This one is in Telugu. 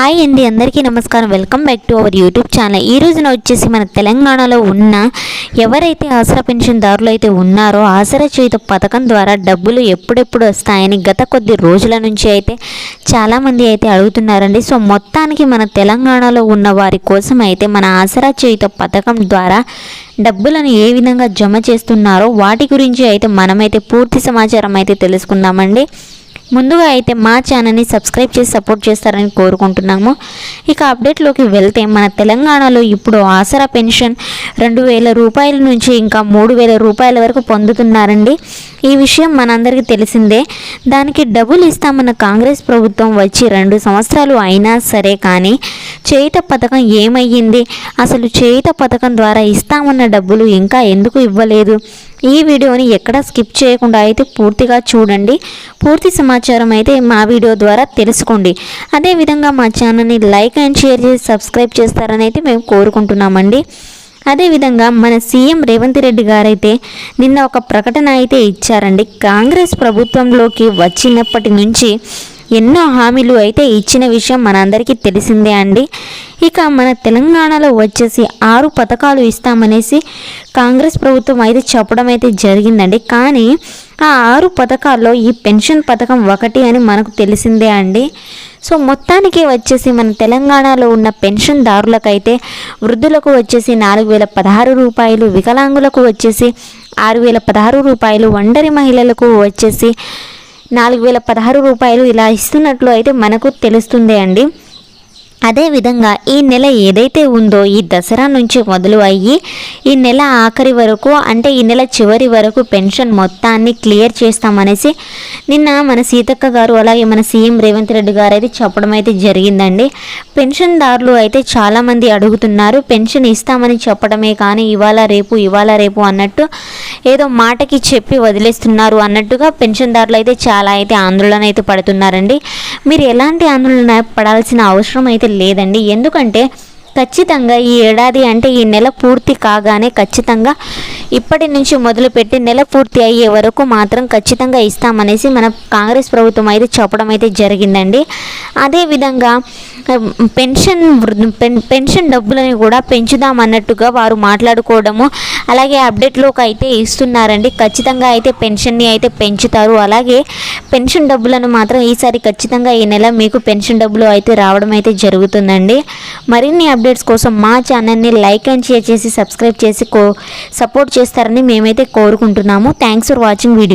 హాయ్ అండి అందరికీ నమస్కారం. Welcome back to our YouTube channel. ఈ రోజున వచ్చేసి మన తెలంగాణలో ఉన్న ఎవరైతే ఆసరా పెన్షన్దారులు అయితే ఉన్నారో ఆసరా చేయుత పథకం ద్వారా డబ్బులు ఎప్పుడెప్పుడు వస్తాయని గత కొద్ది రోజుల నుంచి అయితే చాలామంది అయితే అడుగుతున్నారండి. సో మొత్తానికి మన తెలంగాణలో ఉన్న వారి కోసం అయితే మన ఆసరా చేయుత పథకం ద్వారా డబ్బులను ఏ విధంగా జమ చేస్తున్నారో వాటి గురించి అయితే మనమైతే పూర్తి సమాచారం అయితే తెలుసుకుందామండి. ముందుగా అయితే మా ఛానల్ని సబ్స్క్రైబ్ చేసి సపోర్ట్ చేస్తారని కోరుకుంటున్నాము. ఇక అప్డేట్లోకి వెళ్తే మన తెలంగాణలో ఇప్పుడు ఆసరా పెన్షన్ రెండు వేల రూపాయల నుంచి ఇంకా మూడు వేల రూపాయల వరకు పొందుతున్నారండి. ఈ విషయం మనందరికీ తెలిసిందే. దానికి డబ్బులు ఇస్తామన్న కాంగ్రెస్ ప్రభుత్వం వచ్చి రెండు సంవత్సరాలు అయినా సరే కానీ చేయుత పథకం ఏమయ్యింది? అసలు చేయుత పథకం ద్వారా ఇస్తామన్న డబ్బులు ఇంకా ఎందుకు ఇవ్వలేదు? ఈ వీడియోని ఎక్కడ స్కిప్ చేయకుండా అయితే పూర్తిగా చూడండి. పూర్తి సమాచారం అయితే మా వీడియో ద్వారా తెలుసుకోండి. అదేవిధంగా మా ఛానల్ని లైక్ అండ్ షేర్ చేసి సబ్స్క్రైబ్ చేస్తారని అయితే మేము కోరుకుంటున్నామండి. అదేవిధంగా మన సీఎం రేవంత్ రెడ్డి గారైతే నిన్న ఒక ప్రకటన అయితే ఇచ్చారండి. కాంగ్రెస్ ప్రభుత్వంలోకి వచ్చినప్పటి నుంచి ఎన్నో హామీలు అయితే ఇచ్చిన విషయం మనందరికీ తెలిసిందే అండి. ఇక మన తెలంగాణలో వచ్చేసి ఆరు పథకాలు ఇస్తామనేసి కాంగ్రెస్ ప్రభుత్వం అయితే చెప్పడం అయితే జరిగిందండి. కానీ ఆ ఆరు పథకాల్లో ఈ పెన్షన్ పథకం ఒకటి అని మనకు తెలిసిందే అండి. సో మొత్తానికి వచ్చేసి మన తెలంగాణలో ఉన్న పెన్షన్దారులకైతే వృద్ధులకు వచ్చేసి నాలుగు వేల పదహారు రూపాయలు వికలాంగులకు వచ్చేసి ఆరు వేల పదహారు రూపాయలు ఒంటరి మహిళలకు వచ్చేసి నాలుగు వేల పదహారు రూపాయలు ఇలా ఇస్తున్నట్లు అయితే మనకు తెలుస్తుంది అండి. అదేవిధంగా ఈ నెల ఏదైతే ఉందో ఈ దసరా నుంచి మొదలు అయ్యి ఈ నెల ఆఖరి వరకు అంటే ఈ నెల చివరి వరకు పెన్షన్ మొత్తాన్ని క్లియర్ చేస్తామనేసి నిన్న మన సీతక్క గారు అలాగే మన సీఎం రేవంత్ రెడ్డి గారు అయితే చెప్పడం అయితే జరిగిందండి. పెన్షన్దారులు అయితే చాలామంది అడుగుతున్నారు పెన్షన్ ఇస్తామని చెప్పడమే కానీ ఇవాళ రేపు ఇవాళ రేపు అన్నట్టు ఏదో మాటకి చెప్పి వదిలేస్తున్నారు అన్నట్టుగా పెన్షన్దారులు అయితే చాలా అయితే ఆందోళన అయితే పడుతున్నారండి. మీరు ఎలాంటి ఆందోళన పడాల్సిన అవసరం అయితే లేదండి. ఎందుకంటే ఖచ్చితంగా ఈ ఏడాది అంటే ఈ నెల పూర్తి కాగానే ఖచ్చితంగా ఇప్పటి నుంచి మొదలుపెట్టి నెల పూర్తి అయ్యే వరకు మాత్రం ఖచ్చితంగా ఇస్తామనేసి మన కాంగ్రెస్ ప్రభుత్వం అయితే చెప్పడం అయితే జరిగిందండి. అదేవిధంగా పెన్షన్ పెన్ పెన్షన్ డబ్బులని కూడా పెంచుదాం అన్నట్టుగా వారు మాట్లాడుకోవడము అలాగే అప్డేట్లోకి అయితే ఇస్తున్నారండి. ఖచ్చితంగా అయితే పెన్షన్ని అయితే పెంచుతారు. అలాగే పెన్షన్ డబ్బులను మాత్రం ఈసారి ఖచ్చితంగా ఈ నెల మీకు పెన్షన్ డబ్బులు అయితే రావడం అయితే జరుగుతుందండి. మరిన్ని అప్డేట్స్ కోసం మా ఛానల్ని లైక్ అండ్ షేర్ చేసి సబ్స్క్రైబ్ చేసి కో సపోర్ట్ చేస్తారని మేమైతే కోరుకుంటున్నాము. Thanks for watching video